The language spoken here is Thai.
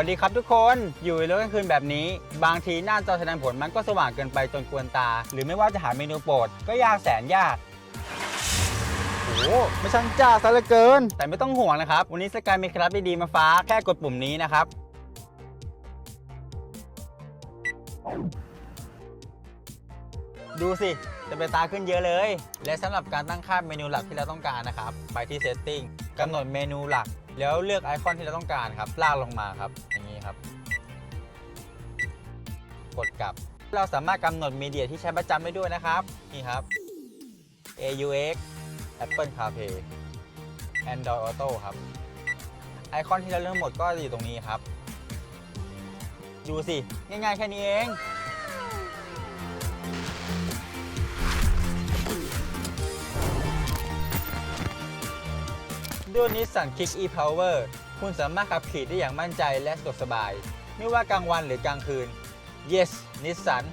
วัสดีครับทุกคนอยู่ในรถกลางคืนแบบนี้ บางทีหน้าจอแสดงผลมันก็สว่างเกินไปจนกวนตา หรือไม่ว่าจะหาเมนูโปรดก็ยากแสนยากโอ้โหไม่ช่างจ้าซะเหลือเกิน แต่ไม่ต้องห่วงนะครับ วันนี้สกายมีเคล็ดลับดีๆมาฟ้ากแค่กดปุ่มนี้นะครับ ดูสิ จะเป็นตาขึ้นเยอะเลย และสำหรับการตั้งค่าเมนูหลักที่เราต้องการนะครับ ไปที่ Setting กำหนดเมนูหลัก แล้วเลือกไอคอนที่เราต้องการครับ ลากลงมาครับ อย่างนี้ครับ กดกลับ เราสามารถกำหนดมีเดียที่ใช้ประจำได้ด้วยนะครับ นี่ครับ AUX Apple CarPlay Android Auto ครับ ไอคอนที่เราเลือกหมดก็จะอยู่ตรงนี้ครับ ดูสิ ง่ายๆ แค่นี้เอง ด้วยนิสสัน Kick e-Power คุณสามารถขับขี่ได้อย่างมั่นใจและสะดวกสบาย ไม่ว่ากลางวันหรือกลางคืน Yes Nissan